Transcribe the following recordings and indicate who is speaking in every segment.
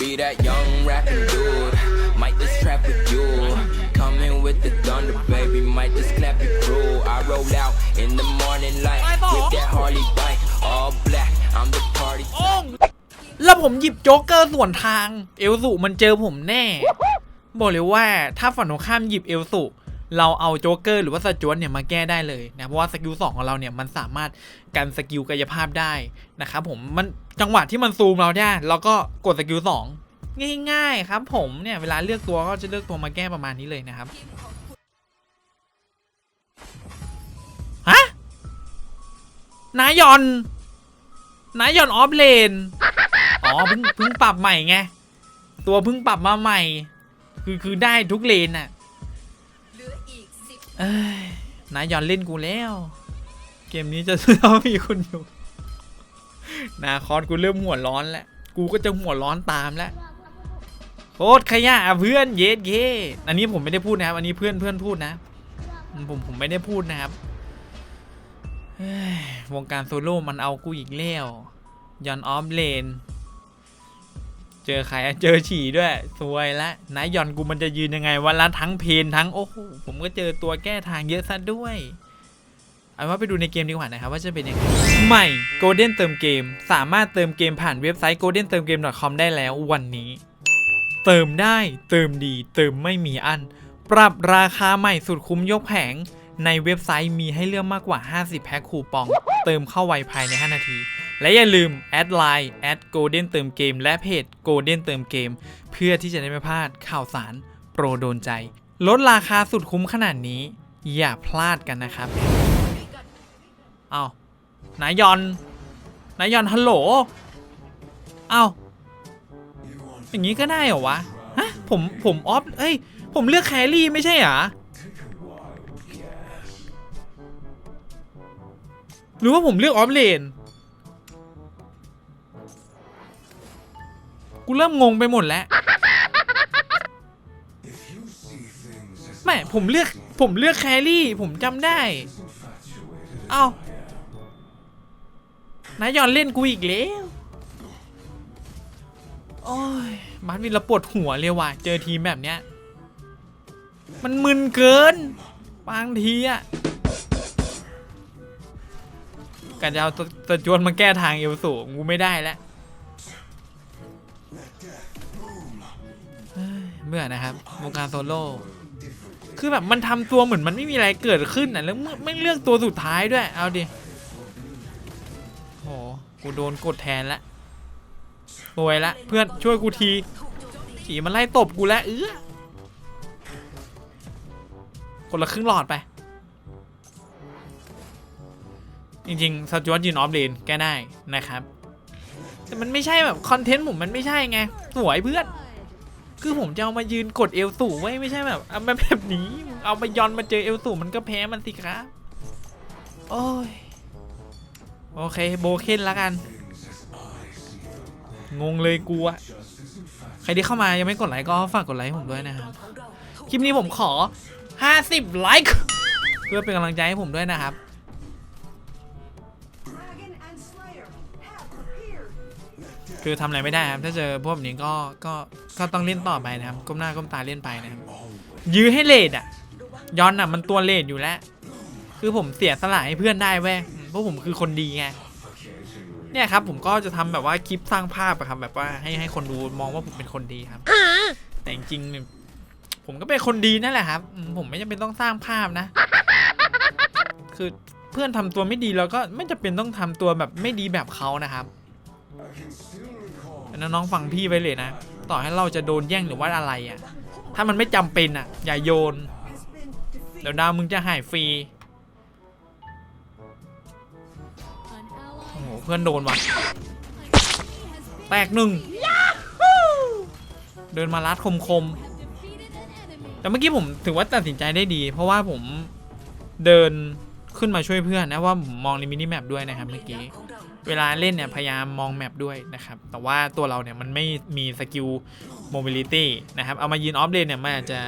Speaker 1: be that young rapping dude. Might just trap with you. Coming with the thunder, baby. Might just clap your crew. I roll out in the morning light with that Harley bike. All black, I'm the party.
Speaker 2: แล้วผมหยิบโจ๊กเกอร์ส่วนทาง เอลสุมันเจอผมแน่ บอกเลยว่าถ้าฝั่งตรงข้ามหยิบเอลสุ เราเอาโจ๊กเกอร์หรือว่าสจวตเนี่ยมาแก้ได้เลยนะเพราะว่าสกิลสองของเราเนี่ยมันสามารถกันสกิลกายภาพได้นะครับผมมันจังหวะที่มันซูมเราเนี่ยเราก็กดสกิลสองง่าย ๆ ครับ ผมเนี่ยเวลาเลือกตัวก็จะเลือกตัวมาแก้ประมาณนี้เลยนะครับฮะนายอนนายอนออฟเลนอ๋อเพิ่งเพิ่งปรับใหม่ไงตัวเพิ่งปรับมาใหม่ คือคือได้ทุกเลนน่ะ นายยอนเล่นกูแล้ว เกมนี้จะต้องมีคุณอยู่นาคอนกูเริ่มหัวร้อนแล้ว กูก็จะหัวร้อนตามแล้วโคตรขยะเพื่อนเย็ดเยอันนี้ผมไม่ได้พูดนะครับ อันนี้เพื่อนเพื่อนพูดนะ ผมผมไม่ได้พูดนะครับวงการโซโล่มันเอากูอีกแล้วยอนออฟเลน เจอใครอะเจอฉี่ด้วยสวยละนายหย่อนกูมันจะยืนยังไงวันละทั้งเพนทั้งโอ้โหผมก็เจอตัวแก้ทางเยอะซะด้วยเอาว่าไปดูในเกมดีกว่านะครับว่าจะเป็นยังไงใหม่ Golden เติมเกม สามารถเติมเกมผ่านเว็บไซต์ golden เติมเกม .com ได้แล้ววันนี้ เติมได้เติมดี เติมไม่มีอัน ปรับราคาใหม่สุดคุ้มยกแผง ในเว็บไซต์มีให้เลือกมากกว่า 50 แพ็คคูปอง เติมเข้าไวภายใน 5 นาที และอย่าลืมแอดไลน์แอดโกลเด้นเติมเกม และเพจโกลเด้นเติมเกม เพื่อที่จะได้ไม่พลาดข่าวสารโปรโดนใจ ลดราคาสุดคุ้มขนาดนี้ อย่าพลาดกันนะครับ เอานายยอนนายยอนฮัลโหล เอาอย่างนี้ก็ได้เหรอวะ ฮะ ผม ผมออฟ เอ้ย ผมเลือกแครี่ไม่ใช่เหรอ หรือว่าผมเลือกออฟเลน กูเริ่มงงไปหมดแล้วไม่ผมเลือกผมเลือกแครี่ ผมจำได้ เอ้านายยอนเล่นกูอีกแล้ว โอ้ยมันวินเราปวดหัวเลยว่ะ เจอทีมแบบเนี้ย มันมึนเกิน บางทีอะการจะเอาตัวตัวจวนมาแก้ทางเอวสูงกูไม่ได้แล้ว เบื่อนะครับวงการโซโล่คือแบบมันทำตัวเหมือนมันไม่มีอะไรเกิดขึ้นอะแล้วไม่ไม่เลือกตัวสุดท้ายด้วย เอาดิโหกูโดนกดแทนละโวยละเพื่อนช่วยกูทีขี่มันไล่ตบกูแล้วเออคนละครึ่งหลอดไป จริงๆสจวตยืนออฟเลนแก้ได้นะครับ แต่มันไม่ใช่แบบคอนเทนต์ผมมันไม่ใช่ไง สวยเพื่อน คือผมจะเอามายืนกดเอลสูไว้ไม่ใช่แบบเอามาแบบนี้ เอามายอนมาเจอเอลสูมันก็แพ้มันสิครับ โอ้ย โอเคโบเคนแล้วกัน งงเลยกูอะใครที่เข้ามายังไม่กดไลค์ก็ฝากกดไลค์ผมด้วยนะครับคลิปนี้ผมขอ 50 ไลค์เพื่อเป็นกำลังใจให้ผมด้วยนะครับ คือทำอะไรไม่ได้ครับถ้าเจอพวกแบบนี้ก็ก็ก็ต้องเล่นต่อไปนะครับก้มหน้าก้มตาเล่นไปนะครับยื้อให้เลดอะย้อนอะมันตัวเลดอยู่แล้ว คือผมเสียสละให้เพื่อนได้เว้ยอืมเพราะผมคือคนดีไงเนี่ยครับผมก็จะทำแบบว่าคลิปสร้างภาพอะครับแบบว่าให้ให้คนดูมองว่าผมเป็นคนดีครับแต่จริงๆเนี่ยผมก็เป็นคนดีนั่นแหละครับอืมผมไม่จำเป็นต้องสร้างภาพนะ คือเพื่อนทำตัวไม่ดีเราก็ไม่จำเป็นต้องทำตัวแบบไม่ดีแบบเขานะครับ น้องๆฟังพี่ไว้เลยนะ ต่อให้เราจะโดนแย่งหรือว่าอะไรอะ่ะ ถ้ามันไม่จำเป็นอะ่ะ อย่าโยน เดี๋ยวดาวมึงจะหายฟรีโอ้โหเพื่อนโดนว่ะ แตกหนึ่งเดินมาลัดคมคมแต่เมื่อกี้ผมถือว่าตัดสินใจได้ดี เพราะว่าผมเดินขึ้นมาช่วยเพื่อนนะว่าผมมองในมินิแมปด้วยนะครับเมื่อกี้ เวลาเล่นเนี่ยพยายามมองแมปด้วยนะครับ แต่ว่าตัวเราเนี่ยมันไม่มีสกิลโมบิลิตี้นะครับ เอามายืนออฟเลนเนี่ยมันอาจจะ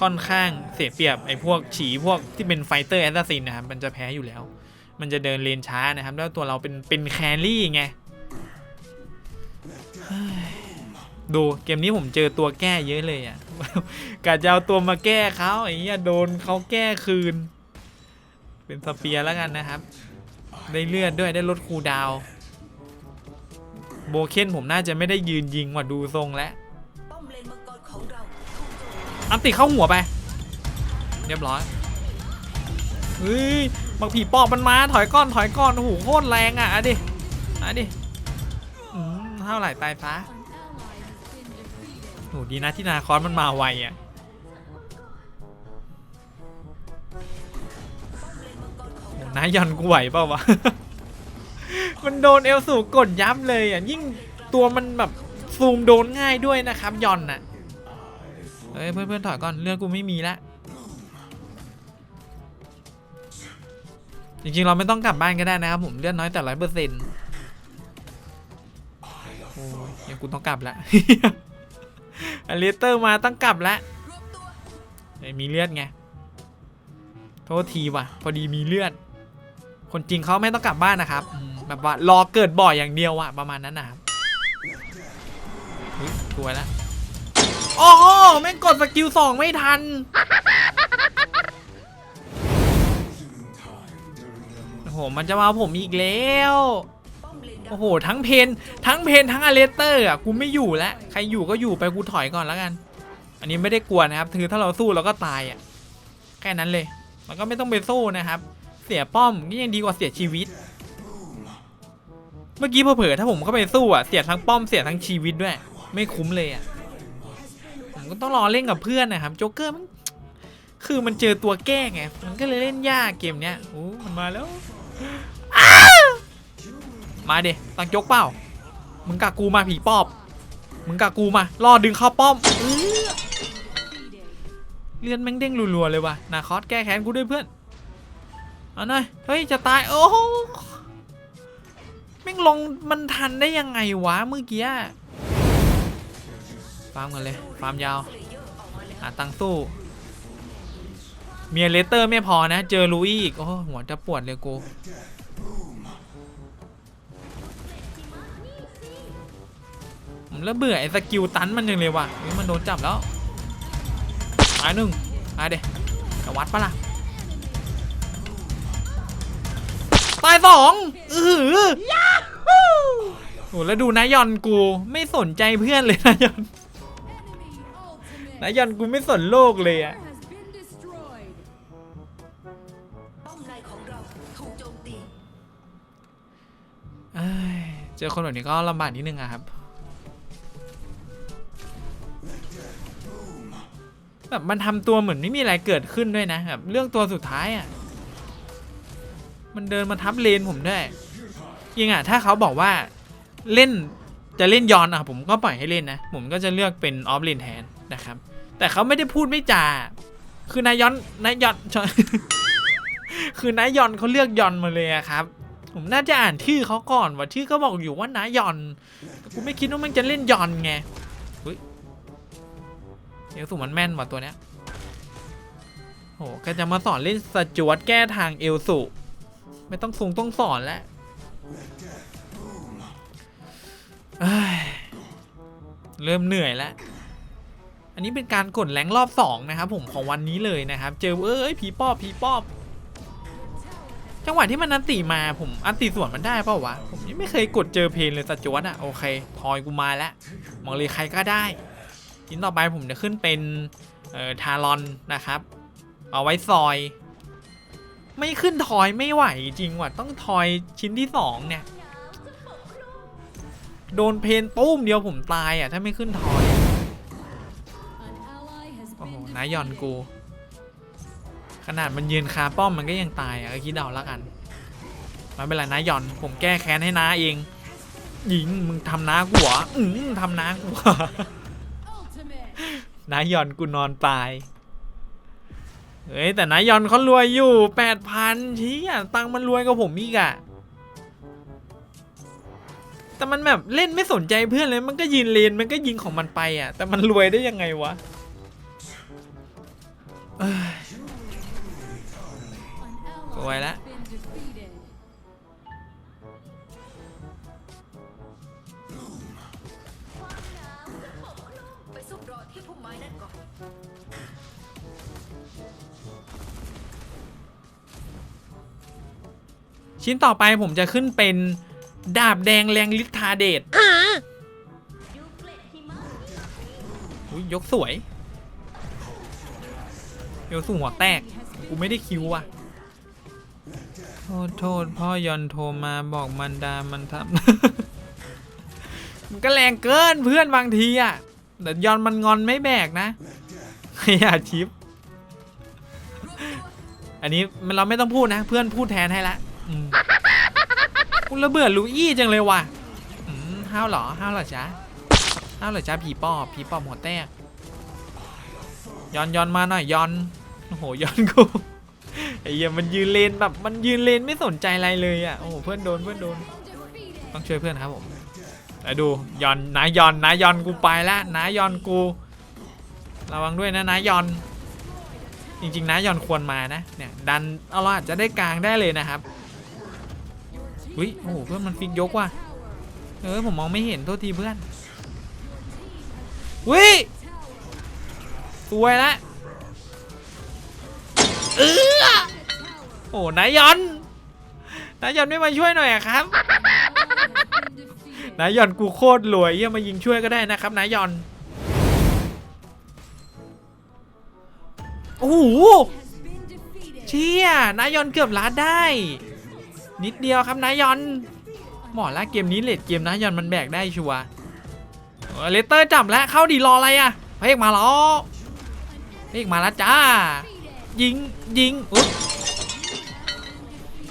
Speaker 2: ค่อนข้างเสียเปรียบไอ้พวกฉีพวกที่เป็นไฟเตอร์แอสซัสซินนะครับ มันจะแพ้อยู่แล้ว มันจะเดินเลนช้านะครับ แล้วตัวเราเป็นเป็นแครี่ไงดูเกมนี้ผมเจอตัวแก้เยอะเลยอะกะจะเอาตัวมาแก้เขาไอ้เหี้ยโดนเขาแก้คืน เป็นสเปียร์แล้วกันนะครับ ได้เลือดด้วยได้ลดคูดาว โบเคนผมน่าจะไม่ได้ยืนยิงว่ะดูทรงแล้ว
Speaker 3: อัน
Speaker 2: ติเข้าหัวไป เรียบร้อยเฮ้ยบางผีปอบมันมาถอยก้อนถอยก้อนโอ้โหโคตรแรงอะอะดิอะดิเท่าไหร่ตายซะโหดีนะที่นาคอสมันมาไวอะ นายยันกูไหวเปล่าวะ มันโดนเอลสูกดยับเลยอะ ยิ่งตัวมันแบบซูมโดนง่ายด้วยนะครับยอนน่ะเฮ้ยเพื่อนๆถอยก่อนเลือดกูไม่มีละ จริงๆ เราไม่ต้องกลับบ้านก็ได้นะครับผมเลือดน้อยแต่ร้อยเปอร์เซ็นต์โอ้ยยังกูต้องกลับละอเลเตอร์มาต้องกลับละมีเลือดไง โทษทีว่ะ พอดีมีเลือด คนจริงเขาไม่ต้องกลับบ้านนะครับแบบว่ารอเกิดบ่อยอย่างเดียวอะประมาณนั้นนะครับเฮ้ยตัวแล้วโอ้โหแม่งกดสกิลสองไม่ทันโอ้โหมันจะมาผมอีกแล้วโอ้โห ทั้งเพนทั้งเพนทั้งอเลสเตอร์อะกูไม่อยู่แล้วใครอยู่ก็อยู่ไปกูถอยก่อนแล้วกัน อันนี้ไม่ได้กลัวนะครับคือถ้าเราสู้เราก็ตายอะแค่นั้นเลย มันก็ไม่ต้องไปสู้นะครับ สียป้อมก็ยังดีกว่าเสียชีวิต เมื่อกี้เผลอๆถ้าผมเข้าไปสู้อะเสียทั้งป้อมเสียทั้งชีวิตด้วย ไม่คุ้มเลยอะผมก็ต้องรอเล่นกับเพื่อนนะครับโจ๊กเกอร์มันคือมันเจอตัวแก้ไงมันก็เลยเล่นยากเกมเนี้ยโอ้มันมาแล้วมาเดตังยกเปล่ามึงกากูมาผีปอบมึงกากูมารอดึงเข้าป้อมเลื่อนแม่งเด้งรัวๆเลยว่ะนาคอสแก้แค้นกูด้วยเพื่อน เอาหน่อยเฮ้ยจะตายโอ้โหแม่งลงมันทันได้ยังไงวะเมื่อกี้ฟาร์มกันเลยฟาร์มยาวหาตังสู้เมียเลสเตอร์ไม่พอนะ เจอลุยอีกโอ้โหหัวจะปวดเลยกูแล้วเบื่อไอ้สกิลตันมันจังเลยว่ะเฮ้ยมันโดนจับแล้วตายหนึ่งตายเด็จะวัดปะล่ะ ตายสองอือหือโหแล้วดูนายอนกูไม่สนใจเพื่อนเลยนายอนนายอนกูไม่สนโลกเลยอะ
Speaker 3: เจ
Speaker 2: อ้ยเจอคนแบบนี้ก็ลำบากนิดนึงอะครับแบบมันทำตัวเหมือนไม่มีอะไรเกิดขึ้นด้วยนะแบบเรื่องตัวสุดท้ายอะ มันเดินมาทับเลนผมด้วยจริงอะถ้าเขาบอกว่าเล่นจะเล่นย้อนอะผมก็ปล่อยให้เล่นนะ ผมก็จะเลือกเป็นออฟเลนแทนนะครับ แต่เขาไม่ได้พูดไม่จา คือนายย้อนนายย้อนคือนายย้อนเขาเลือกย้อนมาเลยอะครับ ผมน่าจะอ่านชื่อเขาก่อนว่าชื่อก็บอกอยู่ว่านายย้อนกูไม่คิดว่ามันจะเล่นย้อนไงเฮ้ยเอลสูมันแม่นว่ะตัวเนี้ยโหก็จะมาสอนเล่นสจวตแก้ทางเอลสู ไม่ต้องทรงต้องสอนแล้วเริ่มเหนื่อยแล้ว อันนี้เป็นการกดแรงรอบสองนะครับผมของวันนี้เลยนะครับ เจอเอ้ยผีปอบผีปอบ จังหวะที่มันอันติมาผมอันติส่วนมันได้เปล่าวะ ผมยังไม่เคยกดเจอเพลนเลยสจวตอะโอเค ทอยกูมาแล้วมองเลยใครก็ได้ชิ้นต่อไปผมจะขึ้นเป็นเอ่อทารอนนะครับ เอาไว้ซอย ไม่ขึ้นทอยไม่ไหวจริงว่ะ ต้องทอยชิ้นที่สองเนี่ย โดนเพนตุ้มเดียวผมตายอะ ถ้าไม่ขึ้นทอยอะ
Speaker 4: An ally has
Speaker 2: โอ้โห
Speaker 4: been
Speaker 2: นายอนกู ขนาดมันยืนคาป้อมมันก็ยังตายอะก็คิดเดาแล้วกันไม่เป็นไรนายอน ผมแก้แค้นให้น้าเอง หญิงมึงทำน้ากูเหรออืมทำน้ากูเหรอ
Speaker 4: ultimate.
Speaker 2: นายอนกูนอนตาย เฮ้ยแต่นายยอนเขารวยอยู่แปดพันชี้อะตังมันรวยกว่าผมอีกอะแต่มันแบบเล่นไม่สนใจเพื่อนเลยมันก็ยินเลนมันก็ยิงของมันไปอะ แต่มันรวยได้ยังไงวะสวย
Speaker 4: แล้ว
Speaker 2: ชิ้นต่อไปผมจะขึ้นเป็นดาบแดงแรงฤทธาเดชอุ๊ยยกสวยเอวสูงหัวแตก กูไม่ได้คิวอะ โทษโทษพ่อยอนโทรมาบอกมันดามันทำมันก็แรงเกินเพื่อนบางทีอะแต่ยอนมันงอนไม่แบกนะขยะชิป อันนี้มันเราไม่ต้องพูดนะ เพื่อนพูดแทนให้ละอืม กูระเบื่อลูอี้จังเลยว่ะอืมห้าวเหรอห้าวเหรอจ๊ะห้าวเหรอจ๊ะผีปอบผีปอบหัวแตกย้อนย้อนมาหน่อยย้อนโอ้โหย้อนกูไอ้เหี้ยมันยืนเลนแบบมันยืนเลนไม่สนใจอะไรเลยอะโอ้โหเพื่อนโดนเพื่อนโดน ต้องช่วยเพื่อนครับผมแล้วดูย้อนนายย้อนนายย้อนกูไปละนายย้อนกูระวังด้วยนะนายย้อนจริงๆนายอนควรมานะเนี่ยดันเอาเราอาจจะได้กลางได้เลยนะครับ อุ้ยโอ้โหเพื่อนมันฟิกยกว่ะเออผมมองไม่เห็นโทษทีเพื่อนวิสวยละเออโอ้นายอนนายอนไม่มาช่วยหน่อยอะครับนายอนกูโคตรรวยเยี่ยมายิงช่วยก็ได้นะครับนายอนโอ้โหเชี่ยนายอนเกือบล้านได้ นิดเดียวครับนายยอน หมอละเกมนี้เลดเกมนายอนมันแบกได้ชัวเลสเตอร์จับแล้วเข้าดีรออะไรอะพระเอกมาแล้วพระเอกมาแล้วจ้า ยิงยิงอุ๊ย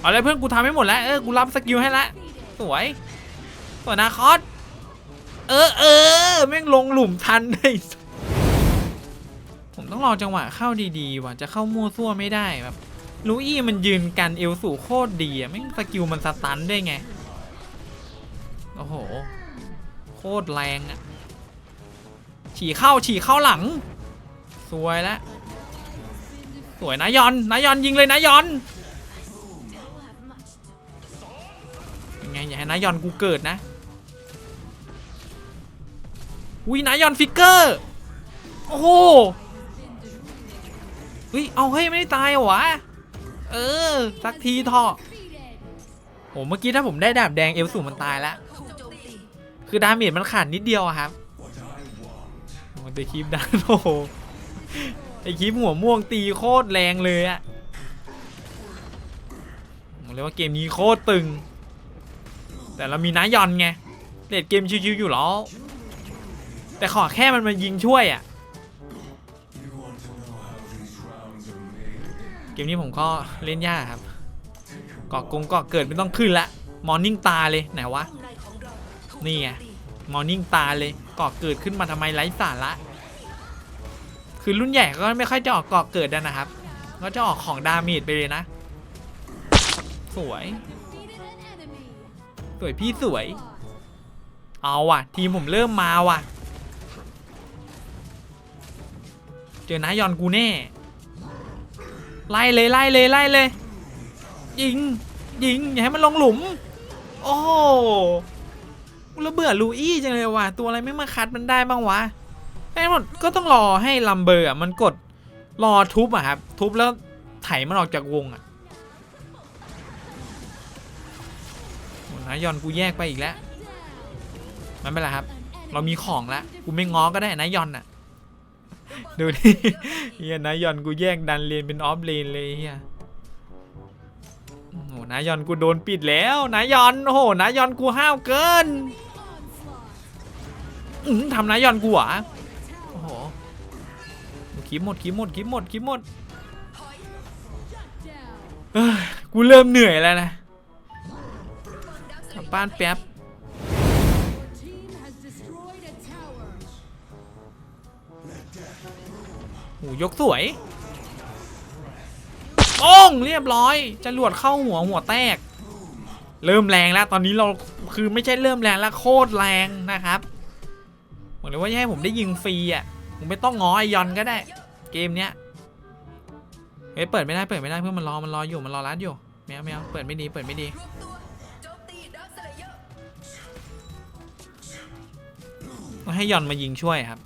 Speaker 2: เอาเลยเพื่อนกูทำให้หมดแล้วเออกูรับสกิลให้ละสวยสวยนะคอสเออเออแม่งลงหลุมทันเลยผมต้องรอจังหวะเข้าดีๆว่ะจะเข้ามั่วซั่วไม่ได้แบบ ลูอี้มันยืนกันเอวสู่โคตรดีอะแม่งสกิลมันสตันได้ไง โอ้โห โคตรแรงอะฉี่เข้าฉี่เข้าหลัง สวยแล้ว สวยนะยอนนะยอนยิงเลยนะยอนยังไงอย่าให้นะยอนกูเกิดนะอุ้ยนะยอนฟิกเกอร์ โอ้โหเฮ้ย เอาเฮ้ย ไม่ได้ตายเหรอวะ เออ สักทีเถอะโหเมื่อกี้ถ้าผมได้ดาบแดงเอลสูมันตายแล้วคือดาเมจมันขาดนิดเดียวครับโอ้แต่คลิปดันโอ้โหไอคลิปหัวม่วงตีโคตรแรงเลยอะผมเลยว่าเกมนี้โคตรตึง แต่เรามีน้ายอนไงเลดเกมชิวๆอยู่แล้วแต่ขอแค่มันมายิงช่วยอะ เกมนี้ผมก็เล่นยากครับเกาะกงเกาะเกิดไม่ต้องขึ้นละมอร์นิ่งตาเลยไหนวะ
Speaker 3: นี่
Speaker 2: ไง
Speaker 3: ม
Speaker 2: อร์นิ่งตาเลยเกาะเกิดขึ้นมาทำไมไร้สาระคือรุ่นใหญ่ก็ไม่ค่อยจะออกเกาะเกิดนนะครับ ก็จะออกของดาเมจไปเลยนะ สวย สวยพี่สวย เอาว่ะ ทีมผมเริ่มมาว่ะ เจอนายอนกูแน่ ไล่เลยไล่เลยไล่เลย ยิง ยิง อย่าให้มันลงหลุม โอ้โหกูระเบื่อลูอี้จังเลยว่ะ ตัวอะไรไม่มาคัดมันได้บ้างวะไอ้หมดก็ต้องรอให้ลัมเบอร์อะมันกดรอทุบอะครับ ทุบแล้วไถมันออกจากวงอะโหนายอนกูแยกไปอีกแล้ว มันเป็นไรครับ เรามีของแล้วกูไม่ง้อก็ได้นายอนอะ ดูดิเฮียนายอนกูแยกดันเลนเป็นออฟเลนเลยเฮียโอ้โหนายอนกูโดนปิดแล้วนายอนโอ้โหนายอนกูห้าวเกิน
Speaker 4: Onslaught.
Speaker 2: อื้อหือทำนายอนกูเหรอโอ้โหคลิปหมดคลิปหมดคลิปหมดคลิปหมด
Speaker 4: Down.
Speaker 2: เอ้ยกูเริ่มเหนื่อยแล้วนะกลับบ้านแป๊บ หูยกสวยโป้งเรียบร้อยจรวดเข้าหัวหัวแตก เริ่มแรงแล้วตอนนี้เราคือไม่ใช่เริ่มแรงแล้วโคตรแรงนะครับบอกเลยว่าจะให้ผมได้ยิงฟรีอะผมไม่ต้องง้อไอยอนก็ได้ เกมเนี้ยเฮ้ยเปิดไม่ได้เปิดไม่ได้เพื่อนมันรอมันรออยู่มันรอรัดอยู่แมวแมวเปิดไม่ดีเปิดไม่ดี
Speaker 3: มตัวโจมตีดักสเลเยอร์
Speaker 2: ต้องให้ยอนมายิงช่วยครับ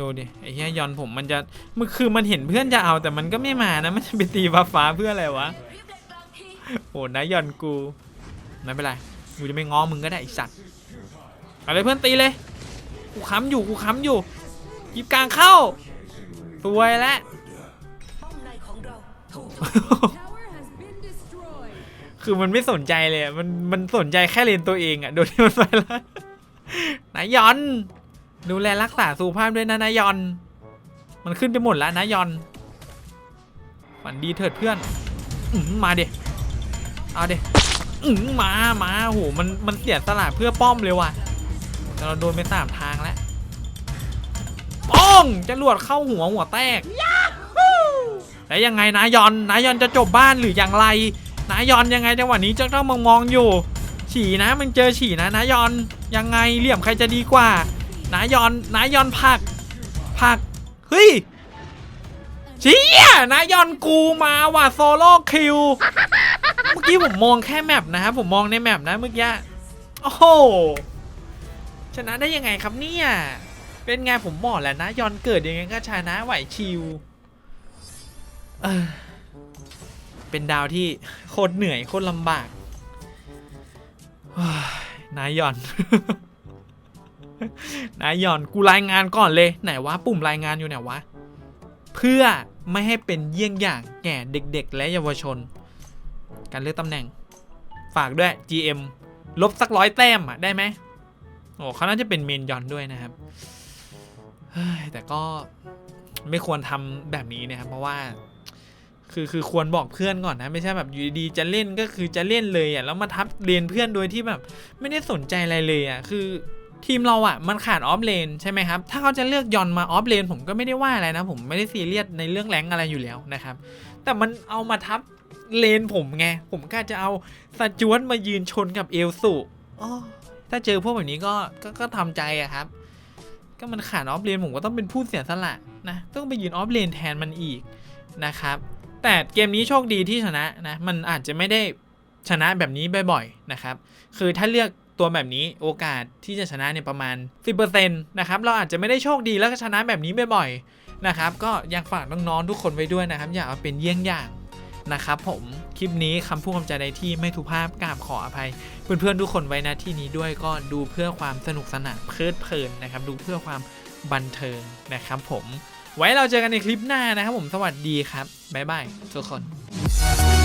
Speaker 2: ดูดิไอ้เหี้ยยอนผมมันจะมันคือมันเห็นเพื่อนจะเอาแต่มันก็ไม่มานะมันจะไปตีฟ้าฟ้าเพื่ออะไรวะโหโหนายยอนกูไม่เป็นไรกูจะไม่ง้อมึงก็ได้ไอสัตว์อาเลยเพื่อนตีเลยกูค้ำอยู่กูค้ำอยู่ยิบกลางเข้าสวยแล้วคือมันไม่สนใจเลยมันมันสนใจแค่เลนตัวเองอะโดนที่มันไปแล้วนายยอน ดูแลรักษาสุขภาพด้วยนะนายยอน มันขึ้นไปหมดแล้วนายยอนฝันดีเถิดเพื่อนอืมมาเดเอาเดอืมมามาโหมันมันเสียสละเพื่อป้อมเลยว่ะแต่เราโดนไปสามทางแล้วป้องจรวดเข้าหัวหัวแตกแล้วยังไงนายยอนนายยอนจะจบบ้านหรืออย่างไรนายอนยังไงจังหวะนี้จะต้องมองมองๆอยู่ ฉี่นะมันเจอฉี่นะนายอนยังไงเหลี่ยมใครจะดีกว่า นายอนนายอนผักผักเฮ้ยเชี่ยนายอนกูมาว่ะโซโล่คิวเมื่อกี้ผมมองแค่แมปนะครับผมมองในแมปนะเมื่อกี้โอ้โหชนะได้ยังไงครับเนี่ยเป็นไงผมบอกแล้วนะยอนเกิดยังไงก็ชนะไหวชิวเป็นดาวที่โคตรเหนื่อยโคตรลำบากนายยอน นายหย่อนกูรายงานก่อนเลยไหนวะปุ่มรายงานอยู่ไหนวะเพื่อไม่ให้เป็นเยี่ยงอย่างแก่เด็ก ๆ และเยาวชน การเลือกตำแหน่ง ฝากด้วย GM ลบสักร้อยแต้มอะได้ไหมโอ้เขาน่าจะเป็นเมนยอนด้วยนะครับแต่ก็ไม่ควรทำแบบนี้นะครับ เพราะว่าคือคือควรบอกเพื่อนก่อนนะ ไม่ใช่แบบอยู่ดีจะเล่นก็คือจะเล่นเลยอะแล้วมาทับเลนเพื่อนโดยที่แบบ ไม่ได้สนใจอะไรเลยอะคือ ทีมเราอะมันขาดออฟเลนใช่ไหมครับ ถ้าเขาจะเลือกยอนมาออฟเลนผมก็ไม่ได้ว่าอะไรนะ ผมไม่ได้ซีเรียสในเรื่องแรงอะไรอยู่แล้วนะครับ แต่มันเอามาทับเลนผมไง ผมก็จะเอาสจวตมายืนชนกับเอลสุถ้าเจอพวกแบบนี้ก็ก็ก็ทำใจอะครับ ก็มันขาดออฟเลนผมก็ต้องเป็นผู้เสียสละนะต้องไปยืนออฟเลนแทนมันอีกนะครับแต่เกมนี้โชคดีที่ชนะนะมันอาจจะไม่ได้ชนะแบบนี้บ่อยๆนะครับ คือถ้าเลือก ตัวแบบนี้โอกาสที่จะชนะเนี่ยประมาณ 10%นะครับเราอาจจะไม่ได้โชคดีแล้วก็ชนะแบบนี้บ่อยๆนะครับก็อยังฝากน้องๆทุกคนไว้ด้วยนะครับ อย่าเอาเป็นเยี่ยงอย่างนะครับผมคลิปนี้คำพูดคำจาใดที่ไม่ถูกภาพกราบขออภัย เพื่อนๆทุกคนไว้นะที่นี้ด้วยก็ดูเพื่อความสนุกสนานเพลิดเพลินนะครับ ดูเพื่อความบันเทิงนะครับผมไว้เราเจอกันในคลิปหน้านะครับผมสวัสดีครับบ๊ายบายทุกคน